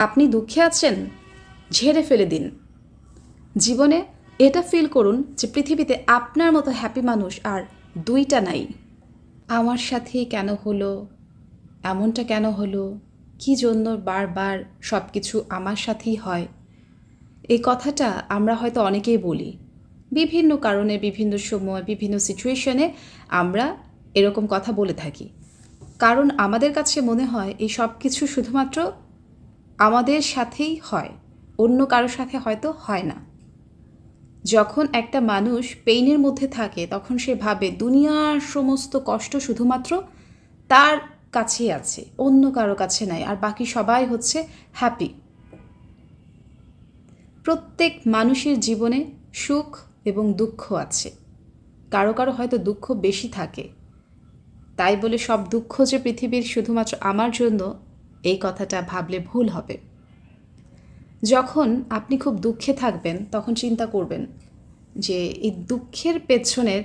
আপনি দুঃখে আছেন? ঝেড়ে ফেলে দিন। জীবনে এটা ফিল করুন যে পৃথিবীতে আপনার মতো হ্যাপি মানুষ আর দুইটা নাই। আমার সাথে কেন হলো? এমনটা কেন হলো? কি জন্য বারবার সব কিছু আমার সাথেই হয়? এই কথাটা আমরা হয়তো অনেকেই বলি। বিভিন্ন কারণে, বিভিন্ন সময়, বিভিন্ন সিচুয়েশনে আমরা এরকম কথা বলে থাকি। কারণ আমাদের কাছে মনে হয় এই সব কিছু শুধুমাত্র আমাদের সাথেই হয়, অন্য কারোর সাথে হয়তো হয় না। যখন একটা মানুষ পেইনের মধ্যে থাকে, তখন সে ভাবে দুনিয়ার সমস্ত কষ্ট শুধুমাত্র তার কাছেই আছে, অন্য কারও কাছে নাই, আর বাকি সবাই হচ্ছে হ্যাপি প্রত্যেক মানুষের জীবনে সুখ এবং দুঃখ আছে। কারও কারও হয়তো দুঃখ বেশি থাকে। তাই বলে সব দুঃখ যে পৃথিবীর শুধুমাত্র আমার জন্য এই কথাটা ভাবলে ভুল হবে। যখন আপনি খুব দুঃখে থাকবেন, তখন চিন্তা করবেন যে, এই দুঃখের পেছনের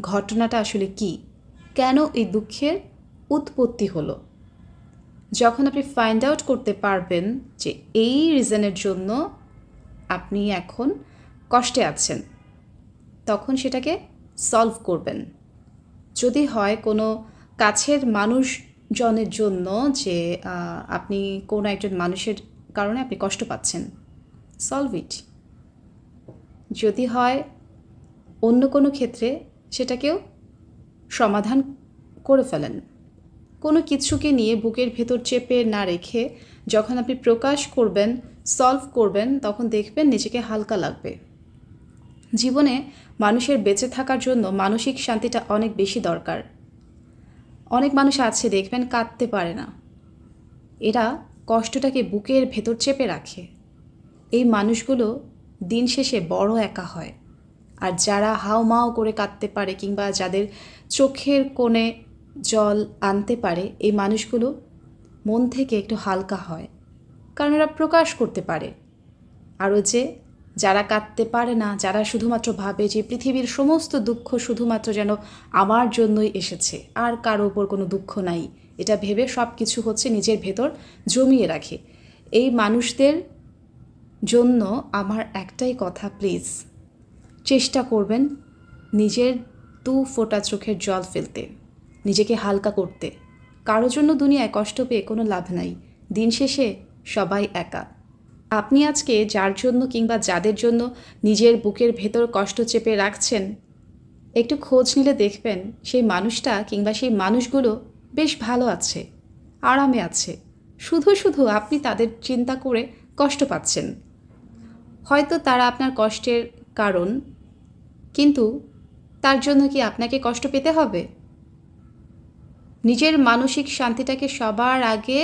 ঘটনাটা আসলে কি? কেন এই দুঃখের উৎপত্তি হলো? যখন আপনি ফাইন্ড আউট করতে পারবেন যে, এই রিজনের জন্য আপনি এখন কষ্টে আছেন, তখন সেটাকে সলভ করবেন। যদি হয় কোনো কাছের মানুষজনের জন্য যে আপনি কোনো একজন মানুষের কারণে আপনি কষ্ট পাচ্ছেন। সলভ ইট যদি হয় অন্য কোনো ক্ষেত্রে সেটাকেও সমাধান করে ফেলেন। কোনো কিছুকে নিয়ে বুকের ভেতর চেপে না রেখে যখন আপনি প্রকাশ করবেন সলভ করবেন, তখন দেখবেন নিজেকে হালকা লাগবে। জীবনে মানুষের বেঁচে থাকার জন্য মানসিক শান্তিটা অনেক বেশি দরকার। অনেক মানুষ আছে, দেখবেন কাঁদতে পারে না। এরা কষ্টটাকে বুকের ভেতর চেপে রাখে। এই মানুষগুলো দিন শেষে বড় একা হয়। আর যারা হাওমাও করে কাঁদতে পারে কিংবা যাদের চোখের কোণে জল আনতে পারে, এই মানুষগুলো মন থেকে একটু হালকা হয়। কারণ এরা প্রকাশ করতে পারে। আরও যে যারা কাঁদতে পারে না, যারা শুধুমাত্র ভাবে যে পৃথিবীর সমস্ত দুঃখ শুধুমাত্র যেন আমার জন্যই এসেছে, আর কারও ওপর কোনো দুঃখ নাই। এটা ভেবে সব কিছু হচ্ছে নিজের ভেতর জমিয়ে রাখে। এই মানুষদের জন্য আমার একটাই কথা প্লিজ চেষ্টা করবেন নিজের দু ফোঁটা চোখের জল ফেলতে, নিজেকে হালকা করতে। কারও জন্য দুনিয়ায় কষ্ট পেয়ে কোনো লাভ নাই। দিন শেষে সবাই একা। আপনি আজকে যার জন্য কিংবা যাদের জন্য নিজের বুকের ভেতর কষ্ট চেপে রাখছেন, একটু খোঁজ নিলে দেখবেন সেই মানুষটা কিংবা সেই মানুষগুলো বেশ ভালো আছে, আরামে আছে। শুধু শুধু আপনি তাদের চিন্তা করে কষ্ট পাচ্ছেন। হয়তো তারা আপনার কষ্টের কারণ, কিন্তু তার জন্য কি আপনাকে কষ্ট পেতে হবে? নিজের মানসিক শান্তিটাকে সবার আগে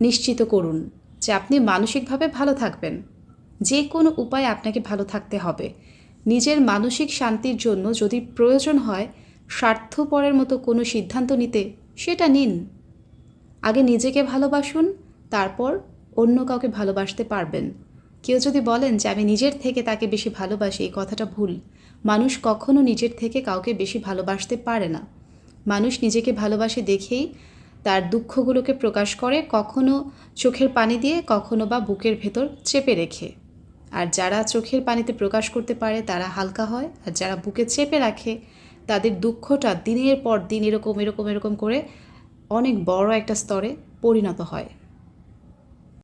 নিশ্চিত করুন। যে আপনি মানসিকভাবে ভালো থাকবেন। যে কোনো উপায়ে আপনাকে ভালো থাকতে হবে। নিজের মানসিক শান্তির জন্য যদি প্রয়োজন হয়, স্বার্থপরের মতো কোনো সিদ্ধান্ত নিতে সেটা নিন। আগে নিজেকে ভালোবাসুন, তারপর অন্য কাউকে ভালোবাসতে পারবেন। কেউ যদি বলেন যে, আমি নিজের থেকে তাকে বেশি ভালোবাসি, এই কথাটা ভুল। মানুষ কখনো নিজের থেকে কাউকে বেশি ভালোবাসতে পারে না। মানুষ নিজেকে ভালোবাসে দেখেই তার দুঃখগুলোকে প্রকাশ করে কখনো চোখের পানি দিয়ে, কখনো বা বুকের ভেতর চেপে রেখে। আর যারা চোখের পানিতে প্রকাশ করতে পারে, তারা হালকা হয়। আর যারা বুকে চেপে রাখে, তাদের দুঃখটা দিনের পর দিন এরকম এরকম এরকম করে অনেক বড় একটা স্তরে পরিণত হয়।